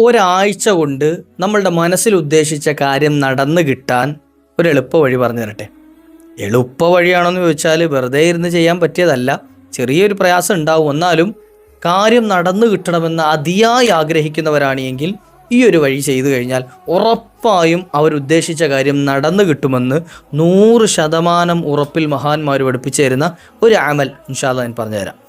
ഒരാഴ്ച കൊണ്ട് നമ്മളുടെ മനസ്സിൽ ഉദ്ദേശിച്ച കാര്യം നടന്നു കിട്ടാൻ ഒരു എളുപ്പ വഴി പറഞ്ഞു തരട്ടെ. എളുപ്പ വഴിയാണെന്ന് ചോദിച്ചാൽ വെറുതെ ഇരുന്ന് ചെയ്യാൻ പറ്റിയതല്ല. ചെറിയൊരു പ്രയാസം ഉണ്ടാവും. എന്നാലും കാര്യം നടന്നു കിട്ടണമെന്ന് അതിയായി ആഗ്രഹിക്കുന്നവരാണെങ്കിൽ ഈ ഒരു വഴി ചെയ്തു കഴിഞ്ഞാൽ ഉറപ്പായും അവരുദ്ദേശിച്ച കാര്യം നടന്നു കിട്ടുമെന്ന് നൂറ് ശതമാനം ഉറപ്പിൽ മഹാന്മാർ പഠിപ്പിച്ചു തരുന്ന ഒരു ആമൽ ഇൻഷാല്ല ഞാൻ പറഞ്ഞുതരാം.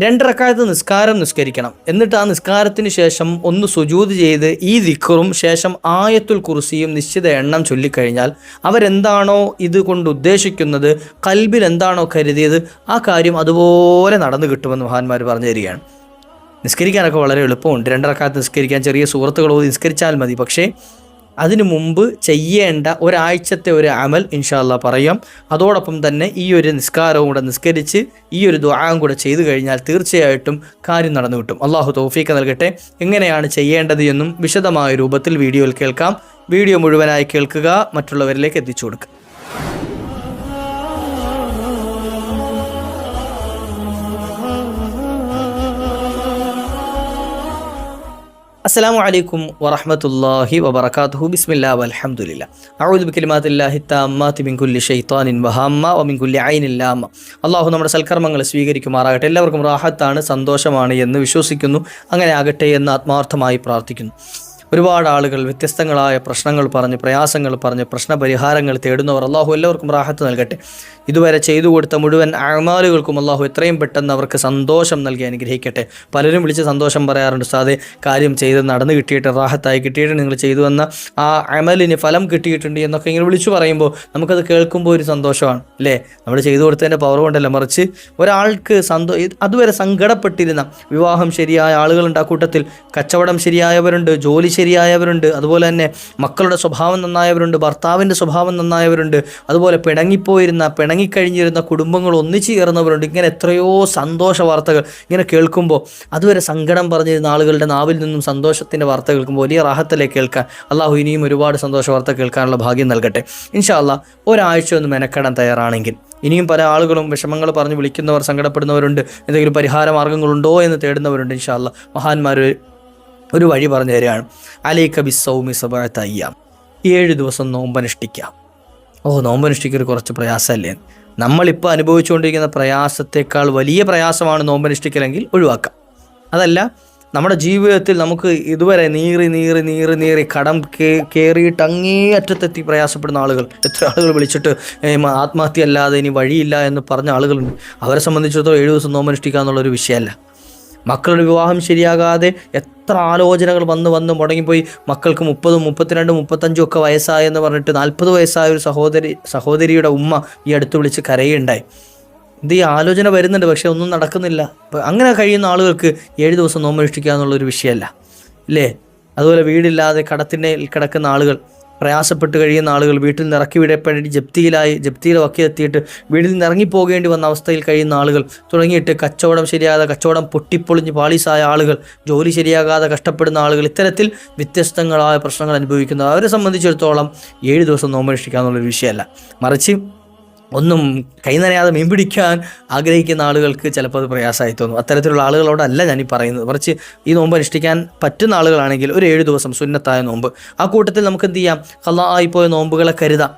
രണ്ടിറക്കാലത്ത് നിസ്കാരം നിസ്കരിക്കണം. എന്നിട്ട് ആ നിസ്കാരത്തിന് ശേഷം ഒന്ന് സുജൂത് ചെയ്ത് ഈ ദിക്കറും ശേഷം ആയത്തുൽ കുറിസിയും നിശ്ചിത എണ്ണം ചൊല്ലിക്കഴിഞ്ഞാൽ അവരെന്താണോ ഇത് കൊണ്ട് ഉദ്ദേശിക്കുന്നത് കൽബിൽ എന്താണോ കരുതിയത് ആ കാര്യം അതുപോലെ നടന്നു കിട്ടുമെന്ന് മഹാന്മാർ പറഞ്ഞു തരികയാണ്. നിസ്കരിക്കാനൊക്കെ വളരെ എളുപ്പമുണ്ട്. രണ്ടിറക്കാലത്ത് നിസ്കരിക്കാൻ ചെറിയ സുഹൃത്തുക്കൾ നിസ്കരിച്ചാൽ മതി. പക്ഷേ അതിനു മുമ്പ് ചെയ്യേണ്ട ഒരാഴ്ചത്തെ ഒരു അമൽ ഇൻഷാല്ല പറയാം. അതോടൊപ്പം തന്നെ ഈ ഒരു നിസ്കാരവും കൂടെ നിസ്കരിച്ച് ഈ ഒരു ദ്വാരം കൂടെ ചെയ്തു കഴിഞ്ഞാൽ തീർച്ചയായിട്ടും കാര്യം നടന്നു കിട്ടും. അള്ളാഹു തോഫീക്ക് നൽകട്ടെ. എങ്ങനെയാണ് ചെയ്യേണ്ടത് എന്നും വിശദമായ രൂപത്തിൽ വീഡിയോയിൽ കേൾക്കാം. വീഡിയോ മുഴുവനായി കേൾക്കുക മറ്റുള്ളവരിലേക്ക് എത്തിച്ചു കൊടുക്കുക. അസ്സലാമു അലൈക്കും വറഹ്മത്തുള്ളാഹി വബറകാതുഹു. ബിസ്മില്ലാ അള്ളാഹു നമ്മുടെ സൽക്കർമ്മങ്ങൾ സ്വീകരിക്കുമാറാകട്ടെ. എല്ലാവർക്കും റാഹത്താണ് സന്തോഷമാണ് എന്ന് വിശ്വസിക്കുന്നു. അങ്ങനെ ആകട്ടെ എന്ന് ആത്മാർത്ഥമായി പ്രാർത്ഥിക്കുന്നു. ഒരുപാട് ആളുകൾ വ്യത്യസ്തങ്ങളായ പ്രശ്നങ്ങൾ പറഞ്ഞ് പ്രയാസങ്ങൾ പറഞ്ഞ് പ്രശ്നപരിഹാരങ്ങൾ തേടുന്നവർ അള്ളാഹു എല്ലാവർക്കും റാഹത്ത് നൽകട്ടെ. ഇതുവരെ ചെയ്തു കൊടുത്ത മുഴുവൻ അഴമാലുകൾക്കും അള്ളാഹു എത്രയും പെട്ടെന്ന് അവർക്ക് സന്തോഷം നൽകി അനുഗ്രഹിക്കട്ടെ. പലരും വിളിച്ച് സന്തോഷം പറയാറുണ്ട് സാധേ കാര്യം ചെയ്ത് നടന്നു കിട്ടിയിട്ട് റാഹത്തായി കിട്ടിയിട്ട് നിങ്ങൾ ചെയ്തു വന്ന ആ അമലിന് ഫലം കിട്ടിയിട്ടുണ്ട് എന്നൊക്കെ ഇങ്ങനെ വിളിച്ചു പറയുമ്പോൾ നമുക്കത് കേൾക്കുമ്പോൾ ഒരു സന്തോഷമാണ് അല്ലേ? നമ്മൾ ചെയ്തു കൊടുത്തതിന്റെ പവർ കൊണ്ടല്ല മറിച്ച് ഒരാൾക്ക് സന്തോ അതുവരെ സങ്കടപ്പെട്ടിരുന്ന വിവാഹം ശരിയായ ആളുകളുണ്ട് ആ കൂട്ടത്തിൽ. കച്ചവടം ശരിയായവരുണ്ട് ജോലി ശരിയായവരുണ്ട് അതുപോലെ തന്നെ മക്കളുടെ സ്വഭാവം നന്നായവരുണ്ട് ഭർത്താവിന്റെ സ്വഭാവം നന്നായവരുണ്ട് അതുപോലെ പിണങ്ങിപ്പോയിരുന്ന പിണങ്ങിക്കഴിഞ്ഞിരുന്ന കുടുംബങ്ങൾ ഒന്നിച്ചു ചേർന്നവരുണ്ട്. ഇങ്ങനെ എത്രയോ സന്തോഷ വാർത്തകൾ ഇങ്ങനെ കേൾക്കുമ്പോൾ അതുവരെ സങ്കടം പറഞ്ഞിരുന്ന ആളുകളുടെ നാവിൽ നിന്നും സന്തോഷത്തിന്റെ വാർത്ത കേൾക്കുമ്പോൾ വലിയ റാഹത്തിലേക്ക് കേൾക്കാൻ? അള്ളാഹു ഇനിയും ഒരുപാട് സന്തോഷ വാർത്ത കേൾക്കാനുള്ള ഭാഗ്യം നൽകട്ടെ. ഇൻഷാ അല്ലാ ഒരാഴ്ച ഒന്ന് മെനക്കെടാൻ തയ്യാറാണെങ്കിൽ. ഇനിയും പല ആളുകളും വിഷമങ്ങൾ പറഞ്ഞ് വിളിക്കുന്നവർ സങ്കടപ്പെടുന്നവരുണ്ട്. എന്തെങ്കിലും പരിഹാര മാർഗങ്ങളുണ്ടോ എന്ന് തേടുന്നവരുണ്ട് ഇൻഷാ അല്ലാ മഹാന്മാർ ഒരു വഴി പറഞ്ഞു തരികയാണ്. അലൈ കബി സൗമി സബായ തയ്യാം. ഏഴ് ദിവസം നോമ്പനുഷ്ഠിക്കാം. ഓ നോമ്പനുഷ്ഠിക്കൽ കുറച്ച് പ്രയാസമല്ലേ? നമ്മളിപ്പോൾ അനുഭവിച്ചുകൊണ്ടിരിക്കുന്ന പ്രയാസത്തെക്കാൾ വലിയ പ്രയാസമാണ് നോമ്പനുഷ്ഠിക്കലെങ്കിൽ ഒഴിവാക്കാം അതല്ല നമ്മുടെ ജീവിതത്തിൽ നമുക്ക് ഇതുവരെ നീറി നീറി നീറി നീറി കടം കയറിയിട്ട് അങ്ങേ അറ്റത്തെത്തി പ്രയാസപ്പെടുന്ന ആളുകൾ എത്ര ആളുകൾ വിളിച്ചിട്ട് ആത്മഹത്യ അല്ലാതെ ഇനി വഴിയില്ല എന്ന് പറഞ്ഞ ആളുകളുണ്ട്. അവരെ സംബന്ധിച്ചിടത്തോളം ഏഴ് ദിവസം നോമ്പനുഷ്ഠിക്കുക എന്നുള്ളൊരു വിഷയമല്ല. മക്കളുടെ വിവാഹം ശരിയാകാതെ എത്ര ആലോചനകൾ വന്ന് വന്ന് മുടങ്ങിപ്പോയി. മക്കൾക്ക് മുപ്പതും മുപ്പത്തിരണ്ടും മുപ്പത്തഞ്ചും ഒക്കെ വയസ്സായെന്ന് പറഞ്ഞിട്ട് നാൽപ്പത് വയസ്സായ ഒരു സഹോദരി സഹോദരിയുടെ ഉമ്മ ഈ അടുത്ത് വിളിച്ച് കരയുണ്ടായി. ഇത് ഈ ആലോചന വരുന്നുണ്ട് പക്ഷെ ഒന്നും നടക്കുന്നില്ല. അങ്ങനെ കഴിയുന്ന ആളുകൾക്ക് ഏഴ് ദിവസം നോമ്പനുഷ്ഠിക്കുക എന്നുള്ളൊരു വിഷയമല്ല. ഇല്ലേ? അതുപോലെ വീടില്ലാതെ കടത്തിന്റെ കിടക്കുന്ന ആളുകൾ പ്രയാസപ്പെട്ട് കഴിയുന്ന ആളുകൾ വീട്ടിൽ നിന്ന് ഇറക്കി വിടപ്പെട്ട് ജപ്തിയിലായി ജപ്തിയിൽ വക്കിലെത്തിയിട്ട് വീട്ടിൽ നിന്ന് ഇറങ്ങിപ്പോകേണ്ടി വന്ന അവസ്ഥയിൽ കഴിയുന്ന ആളുകൾ തുടങ്ങിയിട്ട് കച്ചവടം ശരിയാകാതെ കച്ചവടം പൊട്ടിപ്പൊളിഞ്ഞ് പാളീസായ ആളുകൾ ജോലി ശരിയാകാതെ കഷ്ടപ്പെടുന്ന ആളുകൾ ഇത്തരത്തിൽ വ്യത്യസ്തങ്ങളായ പ്രശ്നങ്ങൾ അനുഭവിക്കുന്ന. അവരെ സംബന്ധിച്ചിടത്തോളം ഏഴ് ദിവസം നോമ്പ് എന്നുള്ളൊരു വിഷയമല്ല. മറിച്ച് ഒന്നും കൈനനയാതെ മീൻ പിടിക്കാൻ ആഗ്രഹിക്കുന്ന ആളുകൾക്ക് ചിലപ്പോൾ അത് പ്രയാസമായി തോന്നും. അത്തരത്തിലുള്ള ആളുകളോടല്ല ഞാൻ ഈ പറയുന്നത്. കുറച്ച് ഈ നോമ്പ് അനുഷ്ഠിക്കാൻ പറ്റുന്ന ആളുകളാണെങ്കിൽ ഒരു ഏഴ് ദിവസം സുന്നത്തായ നോമ്പ്. ആ കൂട്ടത്തിൽ നമുക്ക് എന്ത് ചെയ്യാം? കലാ ആയിപ്പോയ നോമ്പുകളെ കരുതാം.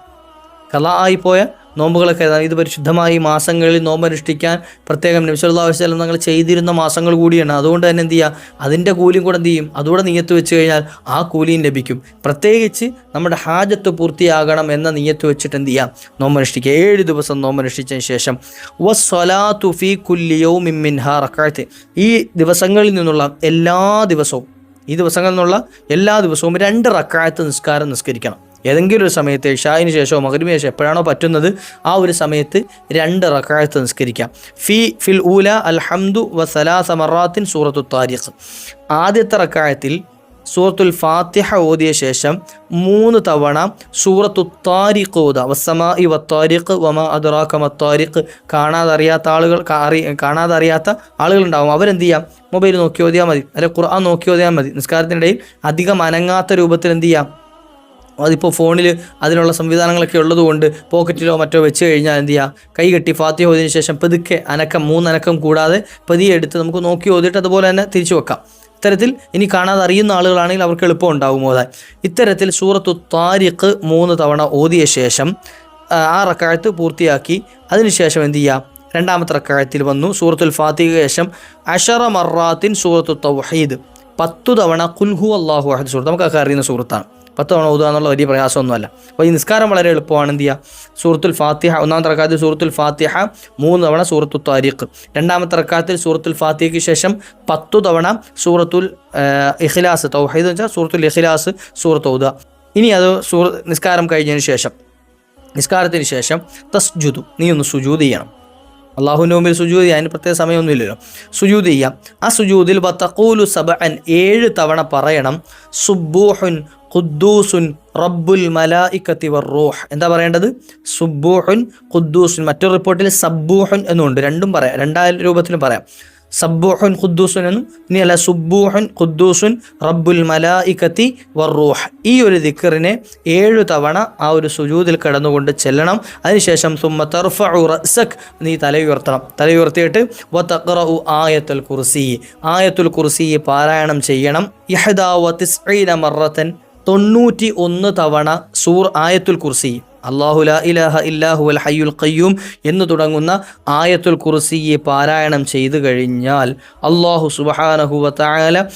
കലാ ആയിപ്പോയ നോമ്പുകളെ കരുതാം ഇത് പരിശുദ്ധമായി മാസങ്ങളിൽ നോമ്പ് അനുഷ്ഠിക്കാൻ പ്രത്യേകം നബിസ്വല്ലാ വസ്ലം തങ്ങൾ ചെയ്തിരുന്ന മാസങ്ങൾ കൂടിയാണ്. അതുകൊണ്ട് തന്നെ എന്ത് ചെയ്യുക അതിന്റെ കൂലിയും കൂടെ എന്ത് ചെയ്യും അതുകൂടെ നീയത്ത് വെച്ച് കഴിഞ്ഞാൽ ആ കൂലിയും ലഭിക്കും. പ്രത്യേകിച്ച് നമ്മുടെ ഹാജത്ത് പൂർത്തിയാകണം എന്ന നീയത്ത് വെച്ചിട്ട് എന്ത് ചെയ്യാം നോമ്പ് അനുഷ്ഠിക്കുക ഏഴ് ദിവസം നോമ്പ് അനുഷ്ഠിച്ചതിന് ശേഷം വസ്വലാത്തു ഈ ദിവസങ്ങളിൽ നിന്നുള്ള എല്ലാ ദിവസവും ഈ ദിവസങ്ങളിൽ നിന്നുള്ള എല്ലാ ദിവസവും രണ്ട് റക്കായത്ത് നിസ്കാരം നിസ്കരിക്കണം. ഏതെങ്കിലും ഒരു സമയത്ത് ഇഷായിന് ശേഷമോ മകരിന് ശേഷം എപ്പോഴാണോ പറ്റുന്നത് ആ ഒരു സമയത്ത് രണ്ട് റക്കായത്ത് നിസ്കരിക്കാം. ഫി ഫിൽ ഊല അൽഹംദു വസലാ സമറാത്തിൻ സൂറത്തു താരിഖ് ആദ്യത്തെ റക്കായത്തിൽ സൂറത്തുൽ ഫാത്തിഹ ഓതിയ ശേഷം മൂന്ന് തവണ സൂറത്തു താരിഖ് ഓത. വസ്സമാ ഇ വത്താരിഖ് വമ അദുറാഖ മത്താരിഖ് കാണാതറിയാത്ത ആളുകൾ അറി കാണാതറിയാത്ത ആളുകളുണ്ടാവും. അവരെന്ത് ചെയ്യാം? മൊബൈൽ നോക്കി ഓതിയാൽ മതി. അല്ലെ ഖുർആൻ നോക്കി ഓതിയാൽ മതി. നിസ്കാരത്തിനിടയിൽ അധികം അനങ്ങാത്ത രൂപത്തിൽ എന്ത് ചെയ്യാം? അതിപ്പോൾ ഫോണിൽ അതിനുള്ള സംവിധാനങ്ങളൊക്കെ ഉള്ളതുകൊണ്ട് പോക്കറ്റിലോ മറ്റോ വെച്ച് കഴിഞ്ഞാൽ എന്ത് ചെയ്യുക കൈ കെട്ടി ഫാത്തിഹ ഓതിന് ശേഷം പതുക്കെ അനക്കം മൂന്നനക്കം കൂടാതെ പതിയെ എടുത്ത് നമുക്ക് നോക്കി ഓതിയിട്ട് അതുപോലെ തന്നെ തിരിച്ചു വെക്കാം. ഇത്തരത്തിൽ ഇനി കാണാതെ അറിയുന്ന ആളുകളാണെങ്കിൽ അവർക്ക് എളുപ്പം ഉണ്ടാകുമോ അതായത് ഇത്തരത്തിൽ സൂറത്തു താരിഖ് മൂന്ന് തവണ ഓതിയ ശേഷം ആ, റക്കാഴത്ത് പൂർത്തിയാക്കി. അതിനുശേഷം എന്ത് ചെയ്യുക രണ്ടാമത്തെ റക്കാഴത്തിൽ വന്നു. സൂറത്തുൽ ഫാത്തിഹ ശേഷം അഷറ മറാത്തിൻ സൂറത്തു തൗഹീദ്. പത്തു തവണ കുൽഹു അള്ളാഹു അഹദ് സൂറത്ത്. നമുക്കൊക്കെ അറിയുന്ന സൂറത്താണ്. പത്ത് തവണ ഓതുക എന്നുള്ള വലിയ പ്രയാസമൊന്നുമല്ല. അപ്പോൾ ഈ നിസ്കാരം വളരെ എളുപ്പമാണ്. എന്ത് ചെയ്യുക? സൂറത്തുൽ ഫാത്തിഹ ഒന്നാം റക്കാത്തിൽ സൂറത്തുൽ ഫാത്തിഹ മൂന്ന് തവണ സൂറത്തു താരിഖ്. രണ്ടാമത്തെ റക്കാത്തിൽ സൂറത്തുൽ ഫാത്തിഹയ്ക്ക് ശേഷം പത്തു തവണ സൂറത്തുൽ ഇഖിലാസ് തൗഹീദ് എന്ന് വെച്ചാൽ സൂറത്തുൽ ഇഖ്ലാസ് സൂറത്ത് ഓതുക. ഇനി അത് സൂറ നിസ്കാരം കഴിഞ്ഞതിന് ശേഷം നിസ്കാരത്തിന് ശേഷം തസ്ജുദു നീ ഒന്ന് സുജൂത് ചെയ്യണം. അള്ളാഹുവിന്റെ മുമ്പിൽ സുജൂത് ചെയ്യാൻ പ്രത്യേക സമയമൊന്നുമില്ലല്ലോ. സുജൂത് ചെയ്യാം. ആ സുജൂതിൽ വത്തക്കൂലു സബഅൻ ഏഴ് തവണ പറയണം സുബ്ബൂഹുൻ ഖുദ്ദൂസുൻ റബ്ബുൽ മലായിക്കത്തി വർറൂഹ് എന്താ പറയേണ്ടത്? സുബൂഹുൻ ഖുദ്ദൂസുൻ. മറ്റൊരു റിപ്പോർട്ടിൽ സബ്ബൂഹുൻ എന്നുണ്ട്. രണ്ടും പറയാം. രണ്ടായിരം രൂപത്തിലും പറയാം. സബ്ബൂഹുൻ ഖുദ്ദൂസുൻ എന്നും ഇനി അല്ല സുബ്ബൂഹുൻ ഖുദ്ദൂസുൻ റബ്ബുൽ മലായിക്കത്തി വറൂഹ് ഈ ഒരു ദിക്കറിനെ ഏഴു തവണ ആ ഒരു സുജൂദിൽ കിടന്നുകൊണ്ട് ചെല്ലണം. അതിനുശേഷം സുമ്മ തർഫഉ റസക് നീ തലയുയർത്തണം തലയുയർത്തിയിട്ട് വ തഖറഉ ആയത്തുൽ കുർസി. ആയത്തുൽ കുർസി പാരായണം ചെയ്യണം. യഹദാ വ തിസ്ഈന മറത്തൻ തൊണ്ണൂറ്റി ഒന്ന് തവണ സൂർ ആയത്തുൽ കുർസി അള്ളാഹു ലാ ഇലാഹ ഇല്ലാഹു അൽ ഹയ്യുൽ ഖയ്യൂം എന്ന് തുടങ്ങുന്ന ആയത്തുൽ കുർസിയെ പാരായണം ചെയ്തു കഴിഞ്ഞാൽ അള്ളാഹു സുബഹാനഹു വാല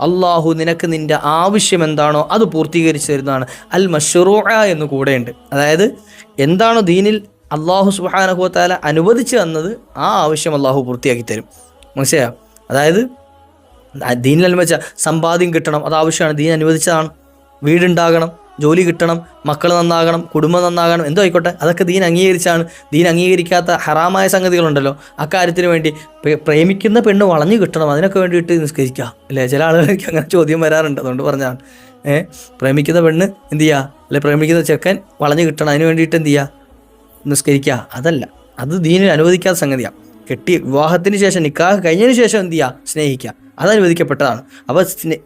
അള്ളാഹു നിനക്ക് നിന്റെ ആവശ്യം എന്താണോ അത് പൂർത്തീകരിച്ചു തരുന്നതാണ്. അൽ മഷറൂ എന്ന് കൂടെയുണ്ട്. അതായത് എന്താണോ ദീനിൽ അള്ളാഹു തആല അനുവദിച്ചു തന്നത്? ആ ആവശ്യം അള്ളാഹു പൂർത്തിയാക്കി തരും. മനസ്സിലായോ? അതായത് ദീനിൽ അനുവദിച്ച സമ്പാദ്യം കിട്ടണം അത് ആവശ്യമാണ്. ദീൻ അനുവദിച്ചതാണ്. വീടുണ്ടാകണം ജോലി കിട്ടണം മക്കൾ നന്നാകണം കുടുംബം നന്നാകണം എന്തോ ആയിക്കോട്ടെ. അതൊക്കെ ദീൻ അംഗീകരിച്ചാണ്. ദീൻ അംഗീകരിക്കാത്ത ഹറാമായ സംഗതികളുണ്ടല്ലോ. അക്കാര്യത്തിന് വേണ്ടി പ്രേമിക്കുന്ന പെണ്ണ് വളഞ്ഞു കിട്ടണം അതിനൊക്കെ വേണ്ടിയിട്ട് നിസ്കരിക്കുക. അല്ലേ? ചില ആളുകൾക്ക് അങ്ങനെ ചോദ്യം വരാറുണ്ട് അതുകൊണ്ട് പറഞ്ഞാണ് ഏഹ് പ്രേമിക്കുന്ന പെണ്ണ് എന്ത് ചെയ്യുക അല്ലെ പ്രേമിക്കുന്ന ചെക്കൻ വളഞ്ഞു കിട്ടണം അതിന് വേണ്ടിയിട്ട് എന്ത് ചെയ്യുക നിസ്കരിക്കുക. അതല്ല അത് ദീനിൽ അനുവദിക്കാത്ത സംഗതിയാണ് കെട്ടി വിവാഹത്തിന് ശേഷം നിക്കാഹ് കഴിഞ്ഞതിന് ശേഷം എന്ത് ചെയ്യുക സ്നേഹിക്കുക. അത് അനുവദിക്കപ്പെട്ടതാണ്. അപ്പോൾ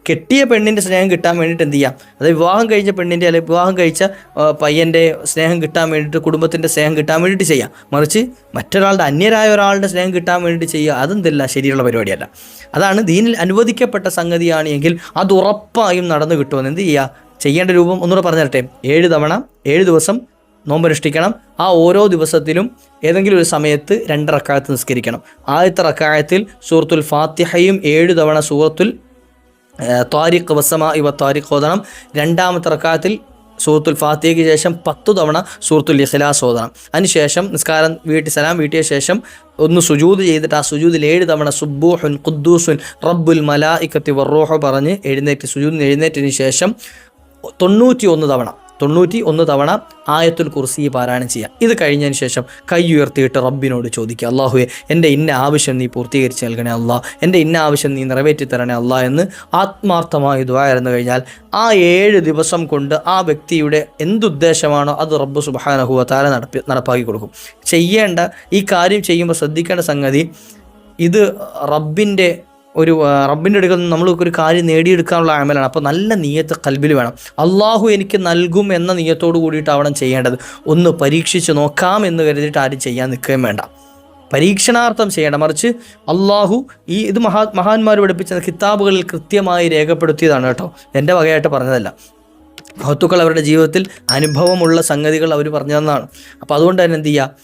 കെട്ടിയ പെണ്ണിന്റെ സ്നേഹം കിട്ടാൻ വേണ്ടിയിട്ട് എന്ത് ചെയ്യാം? അത് വിവാഹം കഴിഞ്ഞ പെണ്ണിന്റെ അല്ലെങ്കിൽ വിവാഹം കഴിച്ച പയ്യന്റെ സ്നേഹം കിട്ടാൻ വേണ്ടിയിട്ട് കുടുംബത്തിന്റെ സ്നേഹം കിട്ടാൻ വേണ്ടിയിട്ട് ചെയ്യാം. മറിച്ച് മറ്റൊരാളുടെ അന്യരായ ഒരാളുടെ സ്നേഹം കിട്ടാൻ വേണ്ടിയിട്ട് ചെയ്യുക അതെന്തല്ല ശരിയുള്ള പരിപാടിയല്ല. അതാണ് ദീനിൽ അനുവദിക്കപ്പെട്ട സംഗതിയാണ് എങ്കിൽ അത് ഉറപ്പായും നടന്നു കിട്ടുമെന്ന് എന്ത് ചെയ്യുക? ചെയ്യേണ്ട രൂപം ഒന്നുകൂടെ പറഞ്ഞു തരട്ടെ ഏഴ് തവണ ഏഴ് ദിവസം നോമ്പനുഷ്ഠിക്കണം. ആ ഓരോ ദിവസത്തിലും ഏതെങ്കിലും ഒരു സമയത്ത് രണ്ട് റക്കായത്ത് നിസ്കരിക്കണം. ആദ്യത്തെ റക്കായത്തിൽ സൂറത്തുൽ ഫാത്തിഹയും ഏഴ് തവണ സൂറത്തുൽ താരിഖ് വസമ ഇവ താരിഖ് ഓതണം. രണ്ടാമത്തെ റക്കായത്തിൽ സൂറത്തുൽ ഫാത്തിഹയ്ക്ക് ശേഷം പത്ത് തവണ സൂറത്തുൽ ഇഖ്ലാസ് ഓതണം. അതിനുശേഷം നിസ്കാരം വീട്ടിൽ സലാം വീട്ടിയ ശേഷം ഒന്ന് സുജൂത് ചെയ്തിട്ട് ആ സുജൂതിൽ ഏഴ് തവണ സുബൂഹുൻ ഖുദ്ദൂസുൻ റബ്ബുൽ മലാ ഇക്കത്തി വറോഹ പറഞ്ഞ് എഴുന്നേറ്റ് സുജൂദിന് എഴുന്നേറ്റതിന് ശേഷം തൊണ്ണൂറ്റി ഒന്ന് തവണ തൊണ്ണൂറ്റി ഒന്ന് തവണ ആയത്തുൽ കുർസി പാരായണം ചെയ്യാം. ഇത് കഴിഞ്ഞതിന് ശേഷം കൈ ഉയർത്തിയിട്ട് റബ്ബിനോട് ചോദിക്കുക അള്ളാഹുവെ എന്റെ ഇന്ന ആവശ്യം നീ പൂർത്തീകരിച്ച് നൽകണേ അല്ലാ എന്റെ ഇന്ന ആവശ്യം നീ നിറവേറ്റി തരണേ അല്ലാ എന്ന് ആത്മാർത്ഥമായി ദ്വായിരുന്നു കഴിഞ്ഞാൽ ആ ഏഴ് ദിവസം കൊണ്ട് ആ വ്യക്തിയുടെ എന്തുദ്ദേശമാണോ അത് റബ്ബ് സുബാനഹുവ താര നടപ്പി നടപ്പാക്കി കൊടുക്കും. ചെയ്യേണ്ട ഈ കാര്യം ചെയ്യുമ്പോൾ ശ്രദ്ധിക്കേണ്ട സംഗതി ഇത് റബ്ബിന്റെ ഒരു റബ്ബിന്റെ അടുക്കൽ നിന്ന് നമ്മൾക്ക് ഒരു കാര്യം നേടിയെടുക്കാനുള്ള അമലാണ്. അപ്പോൾ നല്ല നീയത്ത് കൽബിൽ വേണം. അള്ളാഹു എനിക്ക് നൽകും എന്ന നീയത്തോട് കൂടിയിട്ടാവണം ചെയ്യേണ്ടത്. ഒന്ന് പരീക്ഷിച്ച് നോക്കാം എന്ന് കരുതിയിട്ട് ആരും ചെയ്യാൻ നിൽക്കുകയും വേണ്ട. പരീക്ഷണാർത്ഥം ചെയ്യണം മറിച്ച് അള്ളാഹു ഈ ഇത് മഹാ മഹാന്മാർ പഠിപ്പിച്ച കിതാബുകളിൽ കൃത്യമായി രേഖപ്പെടുത്തിയതാണ് കേട്ടോ. എന്റെ വകയായിട്ട് പറഞ്ഞതല്ല. മഹത്തുക്കൾ അവരുടെ ജീവിതത്തിൽ അനുഭവമുള്ള സംഗതികൾ അവർ പറഞ്ഞു തന്നാണ് അപ്പോൾ അതുകൊണ്ട് തന്നെ എന്ത് ചെയ്യുക?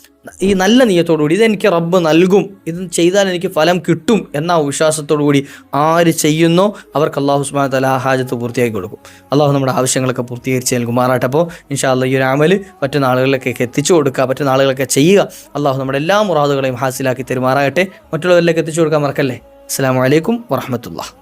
ഈ നല്ല നീയത്തോടുകൂടി ഇതെനിക്ക് റബ്ബ് നൽകും. ഇത് ചെയ്താൽ എനിക്ക് ഫലം കിട്ടും എന്ന വിശ്വാസത്തോടുകൂടി ആര് ചെയ്യുന്നോ അവർക്ക് അള്ളാഹു സുബാന തല ഹാജത്ത് പൂർത്തിയാക്കി കൊടുക്കും. അള്ളാഹു നമ്മുടെ ആവശ്യങ്ങളൊക്കെ പൂർത്തീകരിച്ച് നൽകുമാറാട്ടെ അപ്പോൾ ഇൻഷാല്ല ഈ ഒരു അമൽ പറ്റുന്ന ആളുകളിലേക്കൊക്കെ എത്തിച്ചു കൊടുക്കുക മറ്റു ആളുകളൊക്കെ ചെയ്യുക അള്ളാഹു നമ്മുടെ എല്ലാ മുറാദുകളെയും ഹാസിലാക്കി തരുമാറാകട്ടെ. മറ്റുള്ളവരിലേക്ക് എത്തിച്ചു കൊടുക്കാൻ മറക്കല്ലേ? അസ്സാം വലൈക്കും വറഹമത്തുള്ള